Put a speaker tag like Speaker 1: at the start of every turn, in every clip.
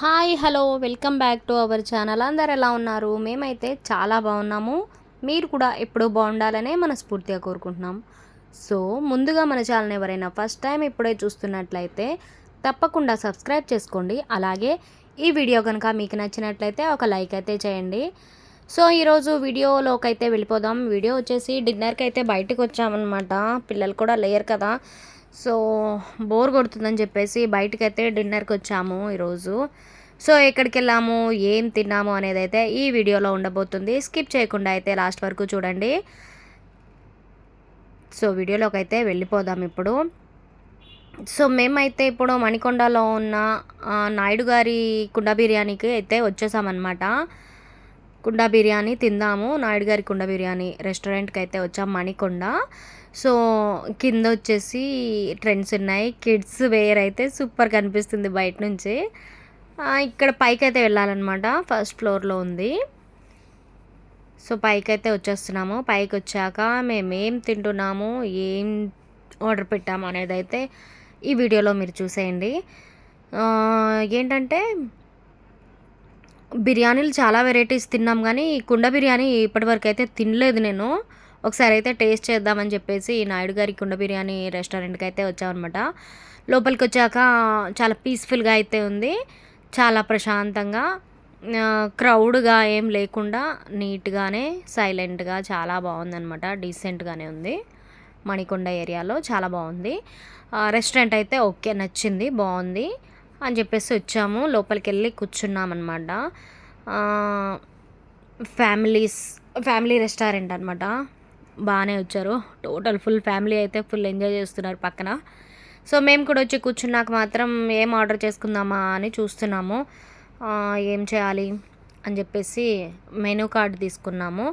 Speaker 1: Hi hello welcome back to our channel. అందరు ఎలా ఉన్నారు? మేమైతే చాలా బాగున్నాము. మీరు కూడా ఎప్పుడూ బాగుండాలనే మనస్ఫూర్తిగా కోరుకుంటున్నాం. సో ముందుగా మన ఛానల్ ఎవరైనా ఫస్ట్ టైం ఇప్పుడే చూస్తున్నట్లయితే తప్పకుండా సబ్స్క్రైబ్ చేసుకోండి. అలాగే ఈ వీడియో కనుక మీకు నచ్చినట్లయితే ఒక లైక్ అయితే చేయండి. సో ఈరోజు వీడియోలోకి అయితే వెళ్ళిపోదాం. వీడియో వచ్చేసి డిన్నర్కి అయితే బయటకు వచ్చామన్నమాట పిల్లలు కూడా లేరు కదా. సో బోర్ కొడుతుందని చెప్పేసి బయటకైతే అయితే డిన్నర్కి వచ్చాము ఈరోజు. సో ఎక్కడికి వెళ్ళాము ఏం తిన్నాము అనేది అయితే ఈ వీడియోలో ఉండబోతుంది. స్కిప్ చేయకుండా అయితే లాస్ట్ వరకు చూడండి. సో వీడియోలోకి అయితే వెళ్ళిపోదాం ఇప్పుడు. సో మేమైతే ఇప్పుడు మణికొండలో ఉన్న నాయుడు గారి కుండ బిర్యానీకి అయితే వచ్చేసామన్నమాట. కుండ బిర్యానీ తిందాము. నాయుడు గారి కుండ బిర్యానీ రెస్టారెంట్కి అయితే వచ్చాం మణికొండ. సో కింద వచ్చేసి ట్రెండ్స్ ఉన్నాయి. కిడ్స్ వేర్ అయితే సూపర్ కనిపిస్తుంది బయట నుంచి. ఇక్కడ పైకి అయితే వెళ్ళాలన్నమాట. ఫస్ట్ ఫ్లోర్లో ఉంది. సో పైకి అయితే వచ్చేస్తున్నాము. పైకి వచ్చాక మేము ఏం తింటున్నాము ఏం ఆర్డర్ పెట్టాము అనేది అయితే ఈ వీడియోలో మీరు చూసేయండి. ఏంటంటే బిర్యానీలు చాలా వెరైటీస్ తిన్నాం కానీ కుండ బిర్యానీ ఇప్పటివరకు అయితే తినలేదు నేను. ఒకసారి అయితే టేస్ట్ చేద్దామని చెప్పేసి ఈ నాయుడు గారి కుండ బిర్యానీ రెస్టారెంట్కి అయితే వచ్చామన్నమాట. లోపలికి వచ్చాక చాలా పీస్ఫుల్గా అయితే ఉంది. చాలా ప్రశాంతంగా క్రౌడ్గా ఏం లేకుండా నీట్గానే సైలెంట్గా చాలా బాగుందన్నమాట. డీసెంట్గానే ఉంది. మణికొండ ఏరియాలో చాలా బాగుంది. రెస్టారెంట్ అయితే ఓకే నచ్చింది బాగుంది అని చెప్పేసి వచ్చాము. లోపలికి వెళ్ళి కూర్చున్నాం అనమాట ఫ్యామిలీస్ ఫ్యామిలీ రెస్టారెంట్ అనమాట బాగానే వచ్చారు. టోటల్ ఫుల్ ఫ్యామిలీ అయితే ఫుల్ ఎంజాయ్ చేస్తున్నారు పక్కన. సో మేము కూడా వచ్చి కూర్చున్నాక మాత్రం ఏం ఆర్డర్ చేసుకుందామా అని చూస్తున్నాము. ఏం చేయాలి అని చెప్పేసి మెనూ కార్డు తీసుకున్నాము.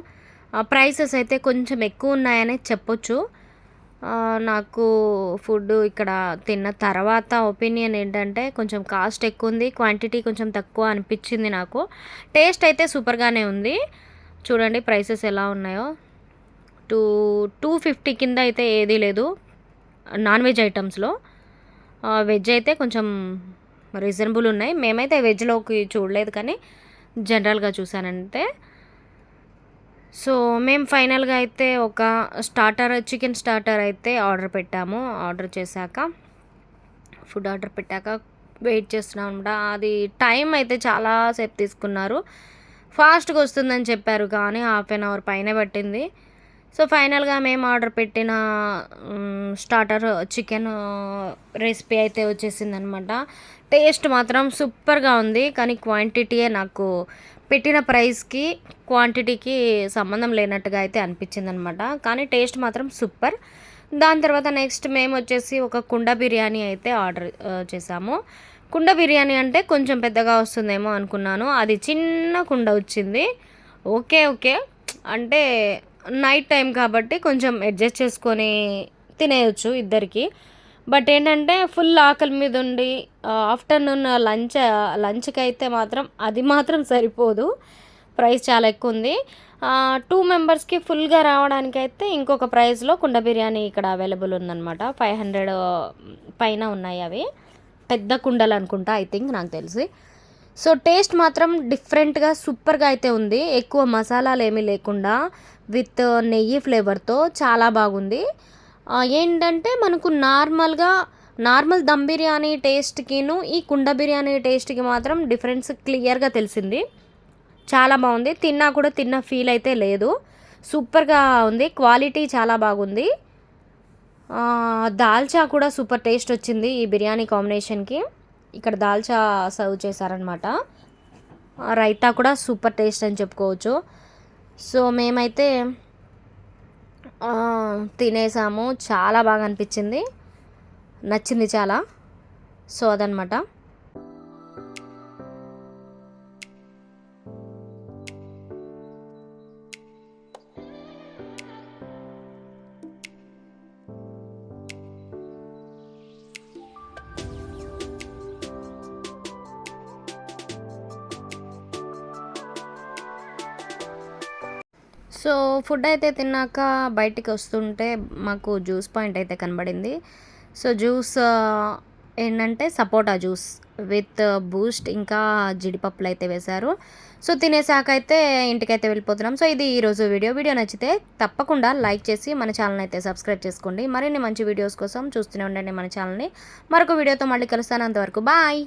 Speaker 1: ప్రైసెస్ అయితే కొంచెం ఎక్కువ ఉన్నాయని చెప్పొచ్చు. నాకు ఫుడ్ ఇక్కడ తిన్న తర్వాత ఒపీనియన్ ఏంటంటే కొంచెం కాస్ట్ ఎక్కువ ఉంది క్వాంటిటీ కొంచెం తక్కువ అనిపించింది నాకు. టేస్ట్ అయితే సూపర్గానే ఉంది. చూడండి ప్రైసెస్ ఎలా ఉన్నాయో. టూ టూ ఫిఫ్టీ కింద అయితే ఏదీ లేదు. Non veg ఐటమ్స్లో. వెజ్ అయితే కొంచెం రీజనబుల్ ఉన్నాయి. మేమైతే వెజ్లోకి చూడలేదు కానీ జనరల్గా చూసానంటే సో మేము ఫైనల్గా అయితే ఒక స్టార్టర్ చికెన్ స్టార్టర్ అయితే ఆర్డర్ పెట్టాము. ఆర్డర్ చేశాక ఫుడ్ ఆర్డర్ పెట్టాక వెయిట్ చేస్తున్నాం అనమాట అది టైం అయితే చాలాసేపు తీసుకున్నారు. ఫాస్ట్గా వస్తుందని చెప్పారు కానీ హాఫ్ అన్ అవర్ పైన పట్టింది. సో ఫైనల్గా మేము ఆర్డర్ పెట్టిన స్టార్టర్ చికెన్ రెసిపీ అయితే వచ్చేసింది అనమాట టేస్ట్ మాత్రం సూపర్గా ఉంది కానీ క్వాంటిటీయే నాకు పెట్టిన ప్రైస్కి క్వాంటిటీకి సంబంధం లేనట్టుగా అయితే అనిపించింది అనమాట కానీ టేస్ట్ మాత్రం సూపర్. దాని తర్వాత నెక్స్ట్ మేము వచ్చేసి ఒక కుండ బిర్యానీ అయితే ఆర్డర్ చేసాము. కుండ బిర్యానీ అంటే కొంచెం పెద్దగా వస్తుందేమో అనుకున్నాను. అది చిన్న కుండ వచ్చింది. Okay okay. అంటే నైట్ టైం కాబట్టి కొంచెం అడ్జస్ట్ చేసుకొని తినేయచ్చు ఇద్దరికి. బట్ ఏంటంటే ఫుల్ ఆకలి మీద ఉండి ఆఫ్టర్నూన్ లంచ్ లంచ్కి అయితే మాత్రం అది మాత్రం సరిపోదు. ప్రైస్ చాలా ఎక్కువ ఉంది. టూ మెంబర్స్కి ఫుల్గా రావడానికి అయితే ఇంకొక ప్రైస్లో కుండ బిర్యానీ ఇక్కడ అవైలబుల్ ఉందన్నమాట. ఫైవ్ హండ్రెడ్ పైన ఉన్నాయి అవి. పెద్ద కుండలు అనుకుంటా ఐ థింక్ నాకు తెలిసి. సో టేస్ట్ మాత్రం డిఫరెంట్గా సూపర్గా అయితే ఉంది. ఎక్కువ మసాలాలు ఏమీ లేకుండా. విత్ నెయ్యి ఫ్లేవర్తో చాలా బాగుంది. ఏంటంటే మనకు నార్మల్గా నార్మల్ దమ్ బిర్యానీ టేస్ట్కిను ఈ కుండ బిర్యానీ టేస్ట్కి మాత్రం డిఫరెన్స్ క్లియర్గా తెలిసింది. చాలా బాగుంది. తిన్నా కూడా తిన్న ఫీల్ అయితే లేదు. సూపర్గా ఉంది. క్వాలిటీ చాలా బాగుంది. దాల్చా కూడా సూపర్ టేస్ట్ వచ్చింది ఈ బిర్యానీ కాంబినేషన్కి. ఇక్కడ దాల్చా సర్వ్ చేశారనమాట రైతా కూడా సూపర్ టేస్ట్ అని చెప్పుకోవచ్చు. సో మేమైతే తినేసాము. చాలా బాగా అనిపించింది. నచ్చింది చాలా. సో అదనమాట సో ఫుడ్ అయితే తిన్నాక బయటికి వస్తుంటే మాకు జ్యూస్ పాయింట్ అయితే కనబడింది. సో జ్యూస్ ఏంటంటే సపోటా జ్యూస్ విత్ బూస్ట్ ఇంకా జీడిపప్పులు అయితే వేశారు. సో తినేసాక అయితే ఇంటికైతే వెళ్ళిపోతున్నాం. సో ఇది ఈరోజు వీడియో. వీడియో నచ్చితే తప్పకుండా లైక్ చేసి మన ఛానల్ అయితే సబ్స్క్రైబ్ చేసుకోండి. మరిన్ని మంచి వీడియోస్ కోసం చూస్తూనే ఉండండి మన ఛానల్ని. మరొక వీడియోతో మళ్ళీ కలుస్తాను. అంతవరకు బాయ్!